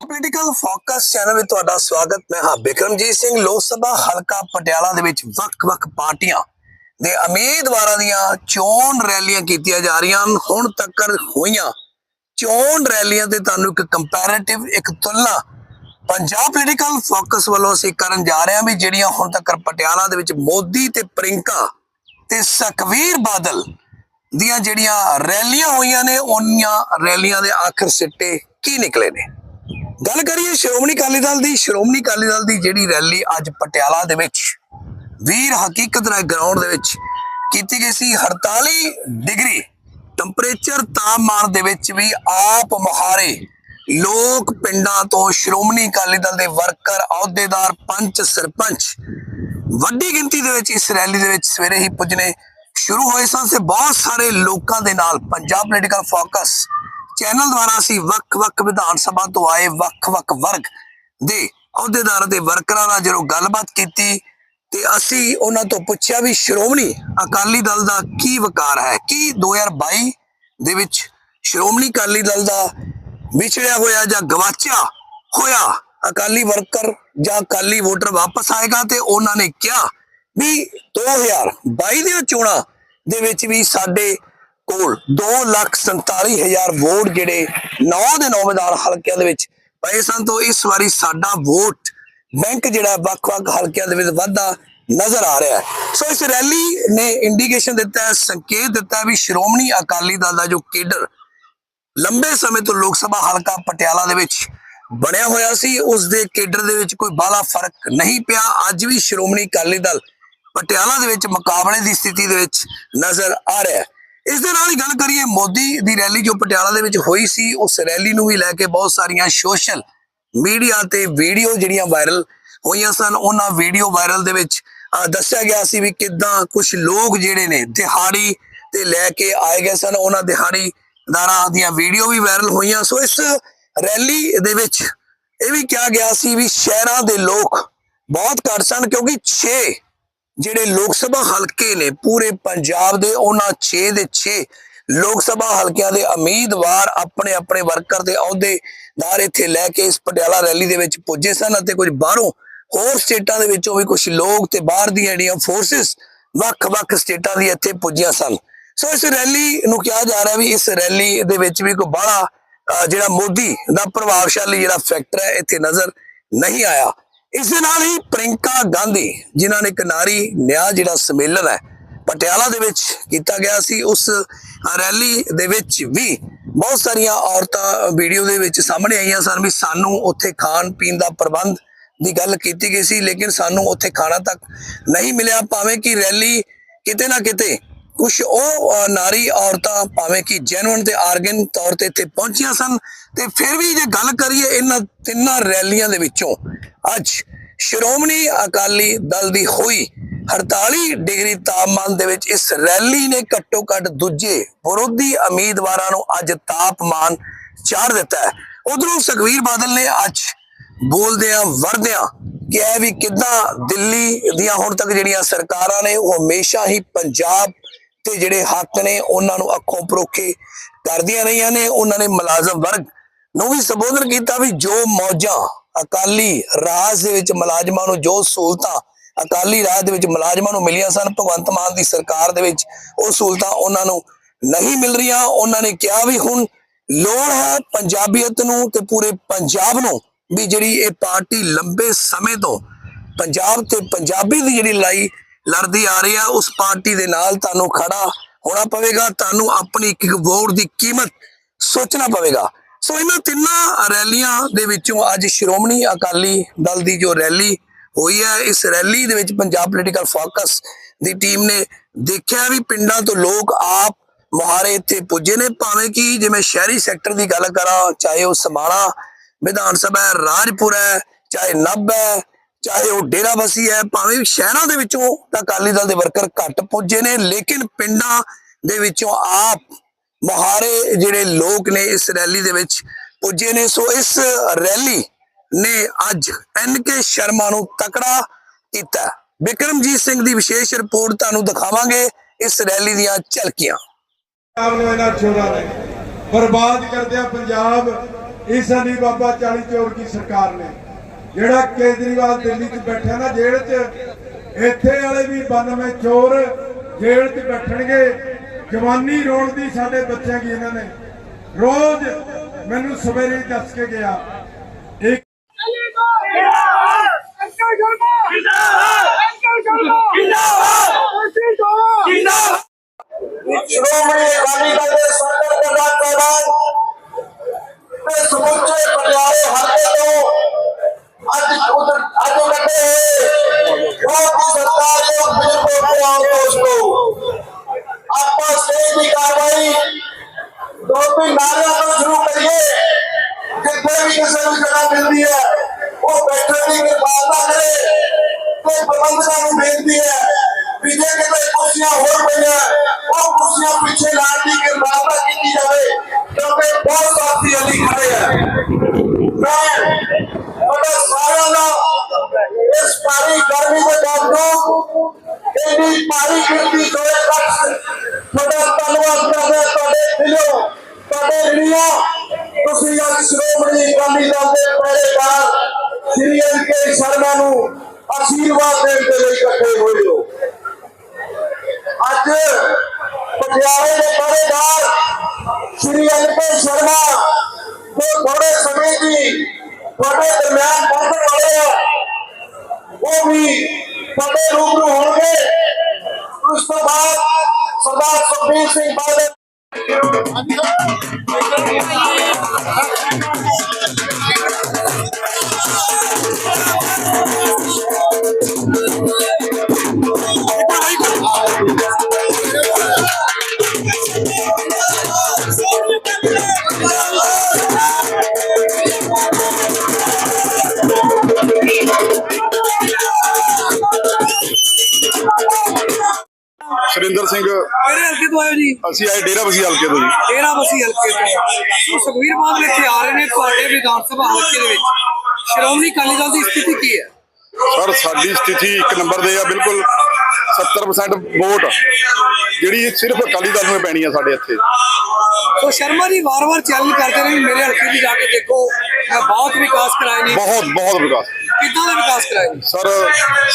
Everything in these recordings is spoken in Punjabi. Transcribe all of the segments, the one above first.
ਪੋਲੀਟੀਕਲ ਫੋਕਸ ਚੈਨਲ ਵਿੱਚ ਤੁਹਾਡਾ ਸਵਾਗਤ, ਮੈਂ ਹਾਂ ਬਿਕਰਮਜੀਤ ਸਿੰਘ। ਲੋਕ ਸਭਾ ਹਲਕਾ ਪਟਿਆਲਾ ਦੇ ਵਿੱਚ ਵੱਖ-ਵੱਖ ਪਾਰਟੀਆਂ ਦੇ ਉਮੀਦਵਾਰਾਂ ਦੀਆਂ ਚੋਣ ਰੈਲੀਆਂ ਕੀਤੀਆਂ ਜਾ ਰਹੀਆਂ ਹਨ। ਹੁਣ ਤੱਕ ਹੋਈਆਂ ਚੋਣ ਰੈਲੀਆਂ ਤੇ ਤੁਹਾਨੂੰ ਇੱਕ ਕੰਪੈਰੀਟਿਵ ਇੱਕ ਤੁਲਨਾ ਪੰਜਾਬ ਪੋਲੀਟੀਕਲ ਫੋਕਸ ਵੱਲੋਂ ਅਸੀਂ ਕਰਨ ਜਾ ਰਹੇ ਹਾਂ ਵੀ ਜਿਹੜੀਆਂ ਹੁਣ ਤੱਕ ਪਟਿਆਲਾ ਦੇ ਵਿੱਚ ਮੋਦੀ ਤੇ ਪ੍ਰਿੰਕਾ ਤੇ ਸੁਖਵੀਰ ਬਾਦਲ ਦੀਆਂ ਜਿਹੜੀਆਂ ਰੈਲੀਆਂ ਹੋਈਆਂ ਨੇ ਉਹਨਾਂ ਰੈਲੀਆਂ ਦੇ ਆਖਰ ਸਿੱਟੇ ਕੀ ਨਿਕਲੇ ਨੇ? ਗੱਲ ਕਰੀਏ ਸ਼੍ਰੋਮਣੀ ਅਕਾਲੀ ਦਲ ਦੀ, ਸ਼੍ਰੋਮਣੀ ਅਕਾਲੀ ਦਲ ਦੀ ਜਿਹੜੀ ਰੈਲੀ ਅੱਜ ਪਟਿਆਲਾ ਦੇ ਵਿੱਚ ਵੀਰ ਹਕੀਕਤ ਰਾਏ ਗਰਾਊਂਡ ਦੇ ਵਿੱਚ ਕੀਤੀ ਗਈ ਸੀ 48 ਡਿਗਰੀ ਟੈਂਪਰੇਚਰ ਤਾਪਮਾਨ ਦੇ ਵਿੱਚ ਵੀ ਆਪ ਮੁਹਾਰੇ ਲੋਕ ਪਿੰਡਾਂ ਤੋਂ ਸ਼੍ਰੋਮਣੀ ਅਕਾਲੀ ਦਲ ਦੇ ਵਰਕਰ, ਅਹੁਦੇਦਾਰ, ਪੰਚ, ਸਰਪੰਚ ਵੱਡੀ ਗਿਣਤੀ ਦੇ ਵਿੱਚ ਇਸ ਰੈਲੀ ਦੇ ਵਿੱਚ ਸਵੇਰੇ ਹੀ ਪੁੱਜਣੇ ਸ਼ੁਰੂ ਹੋਏ ਸਨ। ਤੇ ਬਹੁਤ ਸਾਰੇ ਲੋਕਾਂ ਦੇ ਨਾਲ ਪੰਜਾਬ ਪੋਲੀਟੀਕਲ ਫੋਕਸ ਚੈਨਲ ਦੁਆਰਾ ਅਸੀਂ ਵੱਖ-ਵੱਖ ਵਿਧਾਨ ਸਭਾ ਤੋਂ ਆਏ ਵੱਖ-ਵੱਖ ਵਰਗ ਦੇ ਅਹੁਦੇਦਾਰਾਂ ਤੇ ਵਰਕਰਾਂ ਨਾਲ ਜਦੋਂ ਗੱਲਬਾਤ ਕੀਤੀ ਤੇ ਅਸੀਂ ਉਹਨਾਂ ਤੋਂ ਪੁੱਛਿਆ ਵੀ ਸ਼੍ਰੋਮਣੀ ਅਕਾਲੀ ਦਲ ਦਾ ਕੀ ਵਕਾਰ ਹੈ? ਕੀ 2022 ਦੇ ਵਿੱਚ ਸ਼੍ਰੋਮਣੀ ਅਕਾਲੀ ਦਲ ਦਾ ਵਿਛੜਿਆ ਹੋਇਆ ਜਾਂ ਗਵਾਚਿਆ ਹੋਇਆ ਅਕਾਲੀ ਵਰਕਰ ਜਾਂ ਅਕਾਲੀ ਵੋਟਰ ਵਾਪਸ ਆਏਗਾ ਤੇ ਉਹਨਾਂ ਨੇ ਕਿਹਾ ਵੀ 2022 ਦੀਆਂ ਚੋਣਾਂ ਦੇ ਵਿੱਚ ਵੀ ਸਾਡੇ ਕੋਲ 247000 ਵੋਟ ਜਿਹੜੇ 9 ਦੇ 9 ਮੈਦਾਨ ਹਲਕਿਆਂ ਦੇ ਵਿੱਚ ਪਏ ਸਨ, ਤੋਂ ਇਸ ਵਾਰੀ ਸਾਡਾ ਵੋਟ ਬੈਂਕ ਜਿਹੜਾ ਵੱਖ-ਵੱਖ ਹਲਕਿਆਂ ਦੇ ਵਿੱਚ ਵਾਧਾ ਨਜ਼ਰ ਆ ਰਿਹਾ ਹੈ। ਸੋ ਇਸ ਰੈਲੀ ਨੇ ਇੰਡੀਕੇਸ਼ਨ ਦਿੱਤਾ ਹੈ, ਸੰਕੇਤ ਦਿੱਤਾ ਵੀ ਸ਼੍ਰੋਮਣੀ ਅਕਾਲੀ ਦਲ ਦਾ ਜੋ ਕੇਡਰ ਲੰਬੇ ਸਮੇਂ ਤੋਂ ਲੋਕ ਸਭਾ ਹਲਕਾ ਪਟਿਆਲਾ ਦੇ ਵਿੱਚ ਬਣਿਆ ਹੋਇਆ ਸੀ, ਉਸ ਦੇ ਕੇਡਰ ਦੇ ਵਿੱਚ ਕੋਈ ਬਾਲਾ ਫ਼ਰਕ ਨਹੀਂ ਪਿਆ। ਅੱਜ ਵੀ ਸ਼੍ਰੋਮਣੀ ਅਕਾਲੀ ਦਲ ਪਟਿਆਲਾ ਦੇ ਵਿੱਚ ਮੁਕਾਬਲੇ ਦੀ ਸਥਿਤੀ ਦੇ ਵਿੱਚ ਨਜ਼ਰ ਆ ਰਿਹਾ ਹੈ। ਇਸ ਦੇ ਨਾਲ ਹੀ ਗੱਲ ਕਰੀਏ, ਮੋਦੀ ਦੀ ਰੈਲੀ ਜੋ ਪਟਿਆਲਾ ਦੇ ਵਿੱਚ ਹੋਈ ਸੀ, ਉਸ ਰੈਲੀ ਨੂੰ ਵੀ ਲੈ ਕੇ ਬਹੁਤ ਸਾਰੀਆਂ ਸੋਸ਼ਲ ਮੀਡੀਆ ਤੇ ਵੀਡੀਓ ਜਿਹੜੀਆਂ ਵਾਇਰਲ ਹੋਈਆਂ ਸਨ, ਉਹਨਾਂ ਵੀਡੀਓ ਵਾਇਰਲ ਦੇ ਵਿੱਚ ਦੱਸਿਆ ਗਿਆ ਸੀ ਵੀ ਕਿਦਾਂ ਕੁਝ ਲੋਕ ਜਿਹੜੇ ਨੇ ਦਿਹਾੜੀ ਤੇ ਲੈ ਕੇ ਆਏ ਗਏ ਸਨ, ਉਹਨਾਂ ਦਿਹਾੜੀ ਦਾਰਾਂ ਦੀਆਂ ਵੀਡੀਓ ਵੀ ਵਾਇਰਲ ਹੋਈਆਂ। ਸੋ ਇਸ ਰੈਲੀ ਦੇ ਵਿੱਚ ਇਹ ਵੀ ਕਿਹਾ ਗਿਆ ਸੀ ਵੀ ਸ਼ਹਿਰਾਂ ਦੇ ਲੋਕ ਬਹੁਤ ਘੱਟ ਸਨ, ਕਿਉਂਕਿ 6 ਜਿਹੜੇ ਲੋਕ ਸਭਾ ਹਲਕੇ ਨੇ ਪੂਰੇ ਪੰਜਾਬ ਦੇ, ਉਹਨਾਂ 6 ਦੇ 6 ਲੋਕ ਸਭਾ ਹਲਕਿਆਂ ਦੇ ਉਮੀਦਵਾਰ ਆਪਣੇ ਆਪਣੇ ਵਰਕਰ ਦੇ ਅਹੁਦੇਦਾਰ ਇੱਥੇ ਲੈ ਕੇ ਇਸ ਪਟਿਆਲਾ ਰੈਲੀ ਦੇ ਵਿੱਚ ਪੁੱਜੇ ਸਨ ਅਤੇ ਕੁਝ ਬਾਹਰੋਂ ਹੋਰ ਸਟੇਟਾਂ ਦੇ ਵਿੱਚੋਂ ਵੀ ਕੁਝ ਲੋਕ ਤੇ ਬਾਹਰ ਦੀਆਂ ਜਿਹੜੀਆਂ ਫੋਰਸਸ ਵੱਖ-ਵੱਖ ਸਟੇਟਾਂ ਦੀ ਇੱਥੇ ਪੁੱਜੀਆਂ ਸਨ। ਸੋ ਇਸ ਰੈਲੀ ਨੂੰ ਕਿਹਾ ਜਾ ਰਿਹਾ ਵੀ ਇਸ ਰੈਲੀ ਦੇ ਵਿੱਚ ਵੀ ਕੋਈ ਬੜਾ ਜਿਹੜਾ ਮੋਦੀ ਦਾ ਪ੍ਰਭਾਵਸ਼ਾਲੀ ਜਿਹੜਾ ਫੈਕਟਰ ਹੈ, ਇੱਥੇ ਨਜ਼ਰ ਨਹੀਂ ਆਇਆ। ਇਸ ਦੇ ਨਾਲ ਹੀ ਪ੍ਰਿੰਕਾ ਗਾਂਧੀ, ਜਿਨ੍ਹਾਂ ਨੇ ਇੱਕ ਨਾਰੀ ਨਿਆਂ ਜਿਹੜਾ ਸੰਮੇਲਨ ਹੈ, ਪਟਿਆਲਾ ਦੇ ਵਿੱਚ ਕੀਤਾ ਗਿਆ ਸੀ। ਉਸ ਰੈਲੀ ਦੇ ਵਿੱਚ ਵੀ ਬਹੁਤ ਸਾਰੀਆਂ ਔਰਤਾਂ ਵੀਡੀਓ ਦੇ ਵਿੱਚ ਸਾਹਮਣੇ ਆਈਆਂ ਸਨ ਵੀ ਸਾਨੂੰ ਉੱਥੇ ਖਾਣ ਪੀਣ ਦਾ ਪ੍ਰਬੰਧ ਦੀ ਗੱਲ ਕੀਤੀ ਗਈ ਸੀ, ਲੇਕਿਨ ਸਾਨੂੰ ਉੱਥੇ ਖਾਣਾ ਤੱਕ ਨਹੀਂ ਮਿਲਿਆ। ਭਾਵੇਂ ਕਿ ਰੈਲੀ ਕਿਤੇ ਨਾ ਕਿਤੇ ਕੁਝ ਉਹ ਨਾਰੀ ਔਰਤਾਂ ਭਾਵੇਂ ਕਿ ਜੈਨੂਇਨ ਤੇ ਆਰਗਨ ਤੌਰ ਤੇ ਇੱਥੇ ਪਹੁੰਚੀਆਂ ਸਨ ਤੇ ਫਿਰ ਵੀ ਜੇ ਗੱਲ ਕਰੀਏ ਇਹਨਾਂ ਤਿੰਨਾਂ ਰੈਲੀਆਂ ਦੇ ਵਿੱਚੋਂ, ਅੱਜ ਸ਼੍ਰੋਮਣੀ ਅਕਾਲੀ ਦਲ ਦੀ ਹੋਈ 48 ਡਿਗਰੀ ਤਾਪਮਾਨ ਦੇ ਵਿੱਚ ਇਸ ਰੈਲੀ ਨੇ ਘੱਟੋ ਘੱਟ ਦੂਜੇ ਵਿਰੋਧੀ ਉਮੀਦਵਾਰਾਂ ਨੂੰ ਅੱਜ ਤਾਪਮਾਨ ਚਾੜ ਦਿੱਤਾ ਹੈ। ਉਧਰੋਂ ਸੁਖਵੀਰ ਬਾਦਲ ਨੇ ਅੱਜ ਬੋਲਦਿਆਂ ਵਰਦਿਆਂ ਕਿਹਾ ਵੀ ਕਿੱਦਾਂ ਦਿੱਲੀ ਦੀਆਂ ਹੁਣ ਤੱਕ ਜਿਹੜੀਆਂ ਸਰਕਾਰਾਂ ਨੇ ਉਹ ਹਮੇਸ਼ਾ ਹੀ ਪੰਜਾਬ ਤੇ ਜਿਹੜੇ ਹੱਕ ਨੇ ਉਹਨਾਂ ਨੂੰ ਅੱਖੋਂ ਪਰੋਖੇ ਕਰਦੀਆਂ ਰਹੀਆਂ ਨੇ, ਉਹਨਾਂ ਨੇ ਮੁਲਾਜ਼ਮ ਵਰਗ ਨੂੰ ਵੀ ਸੰਬੋਧਨ ਕੀਤਾ ਵੀ ਜੋ ਮੌਜਾਂ ਅਕਾਲੀ ਰਾਜ ਦੇ ਵਿੱਚ ਮੁਲਾਜ਼ਮਾਂ ਨੂੰ, ਜੋ ਸਹੂਲਤਾਂ ਅਕਾਲੀ ਰਾਜ ਦੇ ਵਿੱਚ ਮੁਲਾਜ਼ਮਾਂ ਨੂੰ ਮਿਲੀਆਂ ਸਨ, ਭਗਵੰਤ ਮਾਨ ਦੀ ਸਰਕਾਰ ਦੇ ਵਿੱਚ ਉਹ ਸਹੂਲਤਾਂ ਉਹਨਾਂ ਨੂੰ ਨਹੀਂ ਮਿਲ ਰਹੀਆਂ। ਉਹਨਾਂ ਨੇ ਕਿਹਾ ਵੀ ਹੁਣ ਲੋੜ ਹੈ ਪੰਜਾਬੀਅਤ ਨੂੰ ਤੇ ਪੂਰੇ ਪੰਜਾਬ ਨੂੰ ਵੀ ਜਿਹੜੀ ਇਹ ਪਾਰਟੀ ਲੰਬੇ ਸਮੇਂ ਤੋਂ ਪੰਜਾਬ ਤੇ ਪੰਜਾਬੀ ਦੀ ਜਿਹੜੀ ਲੜਾਈ ਲੜਦੀ ਆ ਰਹੀ ਆ, ਉਸ ਪਾਰਟੀ ਦੇ ਨਾਲ ਤੁਹਾਨੂੰ ਖੜਾ ਹੋਣਾ ਪਵੇਗਾ, ਤੁਹਾਨੂੰ ਆਪਣੀ ਇੱਕ ਇੱਕ ਵੋਟ ਦੀ ਕੀਮਤ ਸੋਚਣਾ ਪਵੇਗਾ। ਸੋ ਇਹਨਾਂ ਤਿੰਨਾਂ ਰੈਲੀਆਂ ਦੇ ਵਿੱਚੋਂ ਅੱਜ ਸ਼੍ਰੋਮਣੀ ਅਕਾਲੀ ਦਲ ਦੀ ਜੋ ਰੈਲੀ ਹੋਈ ਹੈ, ਇਸ ਰੈਲੀ ਦੇ ਵਿੱਚ ਪੰਜਾਬ ਪੋਲੀਟੀਕਲ ਫੋਕਸ ਦੀ ਟੀਮ ਨੇ ਦੇਖਿਆ ਵੀ ਪਿੰਡਾਂ ਤੋਂ ਲੋਕ ਆਪ ਮੁਹਾਰੇ ਇੱਥੇ ਪੁੱਜੇ ਨੇ। ਭਾਵੇਂ ਕਿ ਜਿਵੇਂ ਸ਼ਹਿਰੀ ਸੈਕਟਰ ਦੀ ਗੱਲ ਕਰਾਂ, ਚਾਹੇ ਉਹ ਸਮਾਣਾ ਵਿਧਾਨ ਸਭਾ ਹੈ, ਰਾਜਪੁਰ ਹੈ, ਚਾਹੇ ਨੱਬ ਹੈ ਚਾਹੇ ਉਹ ਡੇਰਾਬੱਸੀ ਹੈ, ਭਾਵੇਂ ਸ਼ਹਿਰਾਂ ਦੇ ਵਿੱਚੋਂ ਤਾਂ ਅਕਾਲੀ ਦਲ ਦੇ ਵਰਕਰ ਘੱਟ ਪੁੱਜੇ ਨੇ, ਲੇਕਿਨ ਪਿੰਡਾਂ ਦੇ ਵਿੱਚੋਂ ਆਪ ਮੁਹਾਰੇ ਜਿਹੜੇ ਲੋਕ ਨੇ, ਇਸ ਰੈਲੀ ਦੇ ਵਿੱਚ ਪੁੱਜੇ ਨੇ। ਸੋ ਇਸ ਰੈਲੀ ਨੇ ਅੱਜ ਐਨ ਕੇ ਸ਼ਰਮਾ ਨੂੰ ਤਕੜਾ ਕੀਤਾ। ਬਿਕਰਮਜੀਤ ਸਿੰਘ ਦੀ ਵਿਸ਼ੇਸ਼ ਰਿਪੋਰਟ ਤੁਹਾਨੂੰ ਦਿਖਾਵਾਂਗੇ ਇਸ ਰੈਲੀ ਦੀਆਂ ਝਲਕੀਆਂ। ਪੰਜਾਬ ਨੂੰ ਇਹਨਾਂ ਚੋਰਾਂ ਨੇ ਬਰਬਾਦ ਕਰਦਿਆ ਪੰਜਾਬ। ਇਸ ਅਲੀ ਬਾਬਾ 40 ਚੋਰ ਕੀ ਸਰਕਾਰ ਨੇ। ਜਿਹੜਾ ਕੇਜਰੀਵਾਲ ਦਿੱਲੀ 'ਚ ਬੈਠਾ ਨਾ ਜੇਲ੍ਹ 'ਚ, ਇੱਥੇ ਵਾਲੇ ਵੀ 92 ਚੋਰ ਜੇਲ੍ਹ 'ਚ ਬੈਠਣਗੇ। ਜਵਾਨੀ ਰੋਣ ਦੀ ਸਾਡੇ ਬੱਚਿਆਂ ਕੀ ਇਹਨਾਂ ਨੇ। ਰੋਜ਼ ਮੈਨੂੰ ਸਵੇਰੇ ਦੱਸ ਕੇ ਗਿਆ, ਇੱਕ ਸ਼੍ਰੋਮਣੀ ਅਕਾਲੀ ਦਲ ਦੇ ਸਾਬਕਾ ਪ੍ਰਧਾਨ ਸਾਹਿਬਾਨ ਤੇ ਸਮੁੱਚੇ ਪਟਿਆਲੇ ਹਲਕੇ ਆਸ਼ੀਰਵਾਦ ਦੇਣ ਦੇ ਲਈ ਇਕੱਠੇ ਹੋਏ ਹੋ। ਅੱਜ ਪਟਿਆਲੇ ਦੇ ਪਹਿਰੇਦਾਰ ਸ੍ਰੀ ਐਨ ਸ਼ਰਮਾ ਜੋ ਥੋੜੇ ਸਮੇਂ ਦੀ ਤੁਹਾਡੇ ਦਰਮਿਆਨ ਪਹੁੰਚਣ ਵਾਲੇ ਆ, ਉਹ ਵੀ ਤੁਹਾਡੇ ਰੂਬਰੂ ਹੋਣਗੇ। ਉਸ ਤੋਂ ਬਾਅਦ ਸਰਦਾਰ ਸੁਖਬੀਰ ਸਿੰਘ ਬਾਦਲ ਸਿੰਘ। ਕਿਹੜੇ ਹਲਕੇ ਤੋਂ ਆਏ ਹੋ ਜੀ? ਅਸੀਂ ਆਏ ਡੇਰਾ ਬਸੀ ਹਲਕੇ ਤੋਂ ਜੀ। ਤੇਰਾ ਬਸੀ ਹਲਕੇ ਤੋਂ। ਸੋ ਸੁਖਵੀਰ ਬਾਦਲ ਇੱਥੇ ਆ ਰਹੇ ਨੇ ਤੁਹਾਡੇ ਵਿਧਾਨ ਸਭਾ ਹਲਕੇ ਦੇ ਵਿੱਚ। ਸ਼੍ਰੋਮਣੀ ਅਕਾਲੀ ਦਲ ਦੀ ਸਥਿਤੀ ਕੀ ਹੈ? ਸਰ ਸਾਡੀ ਸਥਿਤੀ ਇੱਕ ਨੰਬਰ ਦੇ ਆ ਬਿਲਕੁਲ 70% ਵੋਟ। ਜਿਹੜੀ ਸਿਰਫ ਅਕਾਲੀ ਦਲ ਨੂੰ ਪੈਣੀ ਆ ਸਾਡੇ ਇੱਥੇ। ਸੋ ਸ਼ਰਮਾ ਜੀ ਵਾਰ-ਵਾਰ ਚੈਲੰਜ ਕਰਦੇ ਵੀ ਮੇਰੇ ਹਲਕੇ ਦੀ ਜਾ ਕੇ ਦੇਖੋ। ਮੈਂ ਬਹੁਤ ਵਿਕਾਸ ਕਰਾਏ ਨੇ। ਬਹੁਤ ਬਹੁਤ ਵਿਕਾਸ। ਕਿੱਦਾਂ ਦਾ ਵਿਕਾਸ ਕਰਾਏ ਨੇ ਸਰ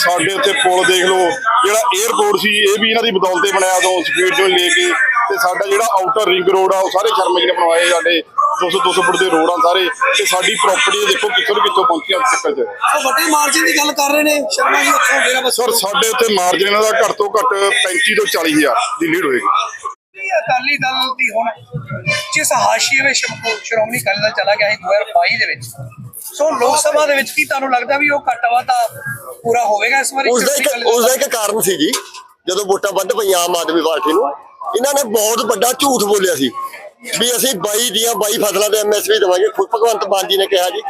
ਸਾਡੇ ਉੱਤੇ ਪੁਲ ਦੇਖ ਲਓ। ਜਿਹੜਾ 에어ਪੋਰਟ ਸੀ ਇਹ ਵੀ ਇਹਨਾਂ ਦੀ ਬਦੌਲਤੇ ਬਣਾਇਆ ਤੋਂ ਸਪੀਡ ਤੋਂ ਲੈ ਕੇ। ਤੇ ਸਾਡਾ ਜਿਹੜਾ ਆਊਟਰ ਰਿੰਗ ਰੋਡ ਆ ਉਹ ਸਾਰੇ ਸ਼ਰਮਾ ਜੀ ਨੇ ਬਣਵਾਏ ਸਾਡੇ। 200 200 ਫੁੱਟ ਦੇ ਰੋਡ ਆ ਸਾਰੇ। ਤੇ ਸਾਡੀ ਪ੍ਰਾਪਰਟੀ ਦੇਖੋ ਕਿੱਥੋਂ ਕਿੱਥੋਂ ਪਹੁੰਚੀਆਂ ਚੱਕਰ 'ਚ। ਸੋ ਵੱਡੇ ਮਾਰਜਨ ਦੀ ਗੱਲ ਕਰ ਰਹੇ ਨੇ। ਸ਼ਰਮਾ ਜੀ ਉੱਥੋਂ ਡੇਰਾ ਬਸੀ ਸਰ ਸਾਡੇ ਉੱਤੇ ਮਾਰਜਨ ਇਹਨਾਂ ਦਾ ਘੱਟ ਤੋਂ ਘੱਟ 35 ਤੋਂ 40 ਹਜ਼ਾਰ ਦੀ ਲੀਡ ਹੋਏਗੀ। ਅਕਾਲੀ ਦਲ ਦੀ ਹੁਣ ਜਿਸ ਹਾਸ਼ੀਏ ਵਿੱਚ ਸ਼੍ਰੋਮਣੀ ਅਕਾਲੀ ਦਲ ਚਲਾ ਗਿਆ ਸੀ 2022 ਦੇ ਵਿੱਚ। ਸੋ ਲੋਕ ਸਭਾ ਦੇ ਵਿੱਚ ਕੀ ਤੁਹਾਨੂੰ ਲੱਗਦਾ ਵੀ ਉਹ ਘੱਟ ਵਾਧਾ ਪੂਰਾ ਹੋਵੇਗਾ ਇਸ ਵਾਰੀ ਉਸ ਦਾ ਇੱਕ ਉਸ ਦਾ ਇੱਕ ਕਾਰਨ ਸੀ ਜੀ ਜਦੋਂ ਵੋਟਾਂ ਵੱਧ ਪਈਆਂ ਆਮ ਆਦਮੀ ਪਾਰਟੀ ਨੂੰ ਇਹਨਾਂ ਨੇ ਬਹੁਤ ਵੱਡਾ ਝੂਠ ਬੋਲਿਆ ਸੀ। ਵੀ ਅਸੀਂ 22 ਦੀਆਂ 22 ਫਸਲਾਂ ਦੇ ਐਮਐਸਪੀ ਦੇਵਾਂਗੇ। ਖੁਦ ਭਗਵੰਤ ਮਾਨ ਜੀ ਨੇ ਕਿਹਾ ਜੀ।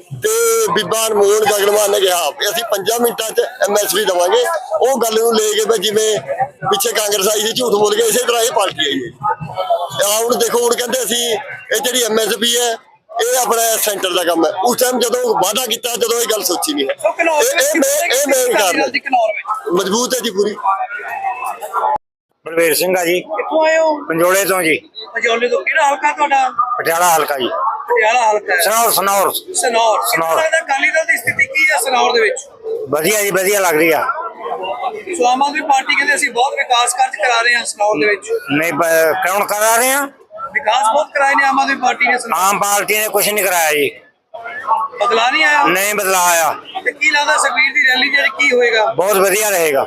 ਤੇ ਬੀਬਾ ਅਨਮੋਲ ਗਗਨਮਾਨ ਨੇ ਕਿਹਾ ਵੀ ਅਸੀਂ 5 ਮਿੰਟਾਂ 'ਚ ਐਮਐਸਪੀ ਦੇਵਾਂਗੇ। ਉਹ ਗੱਲ ਨੂੰ ਲੈ ਕੇ ਜਿਵੇਂ ਪਿੱਛੇ ਕਾਂਗਰਸ ਆਈ ਸੀ ਝੂਠ ਬੋਲ ਕੇ ਇਸੇ ਤਰ੍ਹਾਂ ਇਹ ਪਾਰਟੀ ਆਈ ਹੈ। ਹੁਣ ਦੇਖੋ ਹੁਣ ਕਹਿੰਦੇ ਅਸੀਂ ਇਹ ਜਿਹੜੀ ਐਮਐਸਪੀ ਹੈ ਇਹ ਆਪਣਾ ਸੈਂਟਰ ਦਾ ਕੰਮ ਹੈ। ਉਸ ਟਾਈਮ ਜਦੋਂ ਵਾਅਦਾ ਕੀਤਾ ਜਦੋਂ ਇਹ ਗੱਲ ਸੋਚੀ ਨਹੀਂ ਹੈ। ਇਹ- ਇਹ ਮੇਨ ਕਾਰਨ ਮਜ਼ਬੂਤ ਹੈ ਜੀ ਪੂਰੀ। ਬਲਵੀਰ ਸਿੰਘ ਆ ਜੀ। ਕਿੱਥੋਂ ਆਏ ਹੋ? ਪੰਜੋਲੇ ਤੋਂ ਜੀ। ਪਜੌਲੇ ਤੋਂ ਕਿਹੜਾ ਹਲਕਾ ਤੁਹਾਡਾ? ਪਟਿਆਲਾ ਹਲਕਾ ਜੀ। ਪਟਿਆਲਾ ਹਲਕਾ ਹੈ। ਸਨੌਰ ਸਨੌਰ। ਸਨੌਰ। ਸਨੌਰ। ਲੱਗਦਾ ਅਕਾਲੀ ਦਲ ਦੀ ਸਥਿਤੀ ਕੀ ਹੈ ਸਨੌਰ ਦੇ ਵਿੱਚ? ਵਧੀਆ ਜੀ ਵਧੀਆ ਲੱਗ ਰਹੀ ਆ। ਸੋ ਆਮ ਆਦਮੀ ਪਾਰਟੀ ਕਹਿੰਦੇ ਅਸੀਂ ਬਹੁਤ ਵਿਕਾਸ ਕਾਰਜ ਕਰਾ ਰਹੇ ਹਾਂ ਸਨੌਰ ਦੇ ਵਿੱਚ। ਨਹੀਂ ਪ- ਕੌਣ ਕਰਾ ਰਹੇ ਆ? ਵਿਕਾਸ ਬਹੁਤ ਕਰਾਏ ਨੇ ਆਮ ਆਦਮੀ ਪਾਰਟੀ ਨੇ ਸਨੌਰ। ਆਮ ਪਾਰਟੀ ਨੇ ਕੁਝ ਨਹੀਂ ਕਰਾਇਆ ਜੀ। ਬਦਲਾ ਨਹੀਂ ਆਇਆ? ਨਹੀਂ ਬਦਲਾ ਆਇਆ। ਤੇ ਕੀ ਲੱਗਦਾ ਸੁਖਬੀਰ ਦੀ ਰੈਲੀ ਜਿਹੜੀ ਕੀ ਹੋਏਗਾ? ਬਹੁਤ ਵਧੀਆ ਰਹੇਗਾ।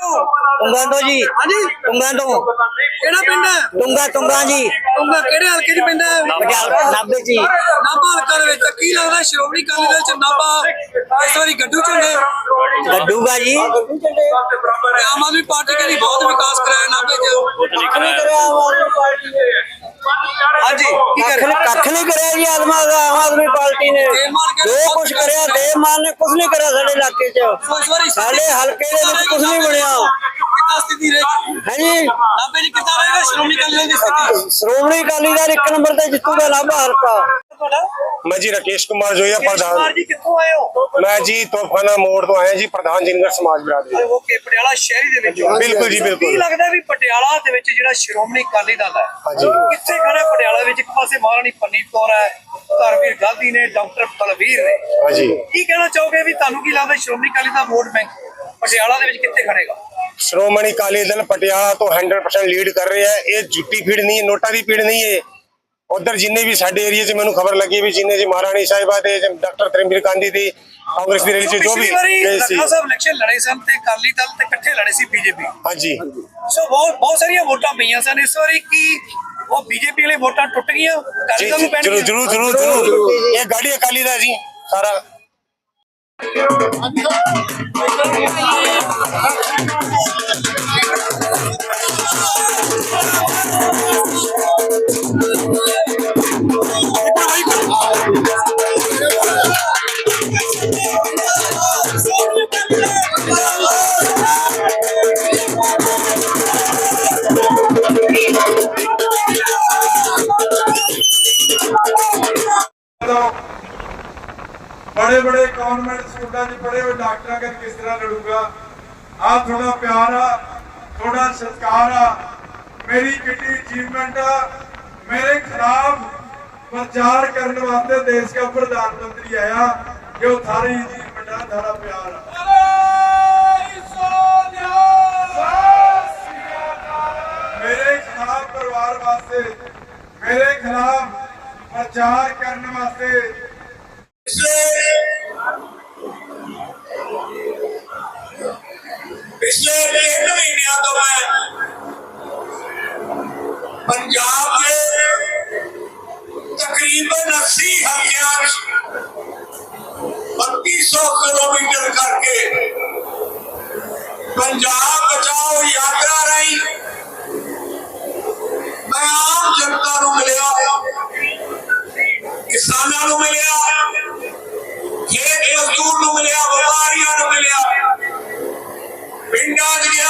ਤੁੰਗਾ ਤੋਂ ਜੀ। ਹਾਂਜੀ। ਤੁੰਗਾ ਤੋਂ ਕਿਹੜਾ ਪਿੰਡ ਹੈ? ਤੁੰਗਾ ਤੁੰਗਾ ਜੀ। ਤੁੰਗਾ ਕਿਹੜੇ ਹਲਕੇ 'ਚ ਪੈਂਦਾ ਹੈ? ਪਟਿਆਲਾ ਨਾਭੇ ਜੀ। ਨਾਭਾ ਹਲਕਾ ਦੇ ਵਿੱਚ ਕੀ ਲੱਗਦਾ ਸ਼੍ਰੋਮਣੀ ਅਕਾਲੀ ਦਲ ਚ ਨਾਭਾ ਇਸ ਵਾਰੀ ਗੱਡੂ ਝੰਡੇ ਗੱਡੂਗਾ ਜੀ। ਆਮ ਆਦਮੀ ਪਾਰਟੀ ਕਹਿੰਦੀ ਬਹੁਤ ਵਿਕਾਸ ਕਰਾਇਆ ਨਾਭੇ ਚ। ਹਾਂਜੀ। ਕੀ ਕਰ ਕੱਖ ਕੱਖ ਨਹੀਂ ਕਰਿਆ ਜੀ ਆਦਮਾ ਆਮ ਆਦਮੀ ਪਾਰਟੀ ਨੇ। ਜੋ ਕੁਝ ਕਰਿਆ ਦੇਵ ਮਾਨ ਨੇ ਕੁਝ ਨਹੀਂ ਕਰਿਆ ਸਾਡੇ ਇਲਾਕੇ 'ਚ। ਸਾਡੇ ਹਲਕੇ ਦੇ ਵਿੱਚ ਕੁਝ ਨਹੀਂ ਬਣਿਆ। ਸਥਿਤੀ ਨਾਭੇ ਕਿੱਦਾਂ ਰਹੇਗਾ ਸ਼੍ਰੋਮਣੀ ਅਕਾਲੀ ਦਲ ਦੀ ਸਥਿਤੀ? ਸ਼੍ਰੋਮਣੀ ਅਕਾਲੀ ਦਲ ਇੱਕ ਨੰਬਰ ਤੇ ਜਿੱਤੂਗਾ ਨਾਭਾ ਹਲਕਾ। ਤੁਹਾਡਾ? ਮੈਂ ਜੀ ਰਕੇਸ਼ ਕੁਮਾਰ ਜੋਈਆ ਪ੍ਰਧਾਨ। ਜੀ ਕਿੱਥੋਂ ਆਏ ਹੋ? ਮੈਂ ਜੀ ਤੋਪਖਾਨਾ ਮੋੜ ਤੋਂ ਆਇਆ ਜੀ ਪ੍ਰਧਾਨ ਜਿੰਗਰ ਸਮਾਜ ਬਰਾਦਰੀ ਓਕੇ ਪਟਿਆਲਾ ਸ਼ਹਿਰੀ ਦੇ ਵਿੱਚ? ਬਿਲਕੁਲ ਜੀ ਬਿਲਕੁਲ। ਲੱਗਦਾ ਵੀ ਪਟਿਆਲਾ ਦੇ ਵਿੱਚ ਜਿਹੜਾ ਸ਼੍ਰੋਮਣੀ ਅਕਾਲੀ ਦਲ ਹੈ ਹਾਂਜੀ। ਕਿੱਥੇ ਖੜਾ ਪਟਿਆਲਾ ਵਿੱਚ? ਇੱਕ ਪਾਸੇ ਮਹਾਰਾਣੀ ਪੰਨੀਤ ਕੌਰ ਹੈ ਧਰਮਵੀਰ ਗਾਂਧੀ ਨੇ ਡਾਕਟਰ ਬਲਵੀਰ ਨੇ। ਹਾਂਜੀ। ਕੀ ਕਹਿਣਾ ਚਾਹੋਗੇ ਵੀ ਤੁਹਾਨੂੰ ਕੀ ਲੱਗਦਾ ਸ਼੍ਰੋਮਣੀ ਅਕਾਲੀ ਦਾ ਵੋਟ ਬੈਂਕ ਪਟਿਆਲਾ ਦੇ ਵਿੱਚ ਕਿੱਥੇ ਖੜੇਗਾ? ਸ਼੍ਰੋਮਣੀ ਅਕਾਲੀ ਦਲ ਪਟਿਆਲਾ ਤੋਂ 100% ਲੀਡ ਕਰ ਰਿਹਾ ਹੈ। ਇਹ ਜੁੱਤੀ ਫੀੜ ਨਹੀਂ ਹੈ ਨੋਟਾ ਦੀ ਪੀੜ ਨਹੀਂ ਹੈ। ਉਧਰ ਜਿੰਨੇ ਵੀ ਸਾਡੇ ਏਰੀਆ 'ਚ ਮੈਨੂੰ ਖਬਰ ਲੱਗੀ ਵੀ ਜਿੰਨੇ ਜੀ ਮਹਾਰਾਣੀ ਸਾਹਿਬਾ ਤੇ ਡਾਕਟਰ ਤਰਨਵੀਰ ਗਾਂਧੀ ਦੀ ਕਾਂਗਰਸ ਦੀ ਰੈਲੀ 'ਚ ਜੋ ਵੀ ਗਏ ਸਾਹਿਬ ਇਲੈਕਸ਼ਨ ਲੜੇ ਸਨ ਤੇ ਅਕਾਲੀ ਦਲ ਤੇ ਇਕੱਠੇ ਲੜੇ ਸੀ ਬੀਜੇਪੀ। ਹਾਂਜੀ। ਸੋ ਬਹੁਤ ਬਹੁਤ ਸਾਰੀਆਂ ਵੋਟਾਂ ਪਈਆਂ ਸਨ। ਇਸ ਵਾਰੀ ਕੀ ਉਹ ਬੀਜੇਪੀ ਵਾਲੀ ਵੋਟਾਂ ਟੁੱਟ ਗਈਆਂ? ਅਕਾਲੀ ਦਲ ਨੂੰ ਪੈਣ ਜਰੂਰ ਜਰੂਰ ਜਰੂਰ ਜਰੂਰ। ਇਹ ਗਾੜੀ ਅਕਾਲੀ ਦਾ ਜੀ ਸਾਰਾ। ਘਟਨਾਗਤ ਕਿਸ ਤਰ੍ਹਾਂ ਲੜੂਗਾ? ਆ ਤੁਹਾਡਾ ਪਿਆਰ ਆ ਤੁਹਾਡਾ ਸਤਿਕਾਰ ਆ। ਮੇਰੀ ਕਿੱਡੀ ਅਚੀਵਮੈਂਟ ਆ। ਮੇਰੇ ਖਿਲਾਫ ਪ੍ਰਚਾਰ ਕਰਨ ਵਾਸਤੇ ਦੇਸ਼ ਦਾ ਪ੍ਰਧਾਨ ਮੰਤਰੀ ਆਇਆ। ਜੋ ਥਾਰੀ ਜੀ ਮੰਡਾ ਥਾਰਾ ਪਿਆਰ ਆ। ਮੇਰੇ ਖਿਲਾਫ ਪਰਿਵਾਰ ਵਾਸਤੇ, ਮੇਰੇ ਖਿਲਾਫ ਪ੍ਰਚਾਰ ਕਰਨ ਵਾਸਤੇ ਮਿਲਿਆ। ਕਿਸਾਨਾਂ ਨੂੰ ਮਿਲਿਆ। ਖੇਤ ਮਜ਼ਦੂਰ ਨੂੰ ਮਿਲਿਆ ਵਪਾਰੀਆਂ ਨੂੰ ਮਿਲਿਆ। ਪਿੰਡਾਂ 'ਚ ਗਿਆ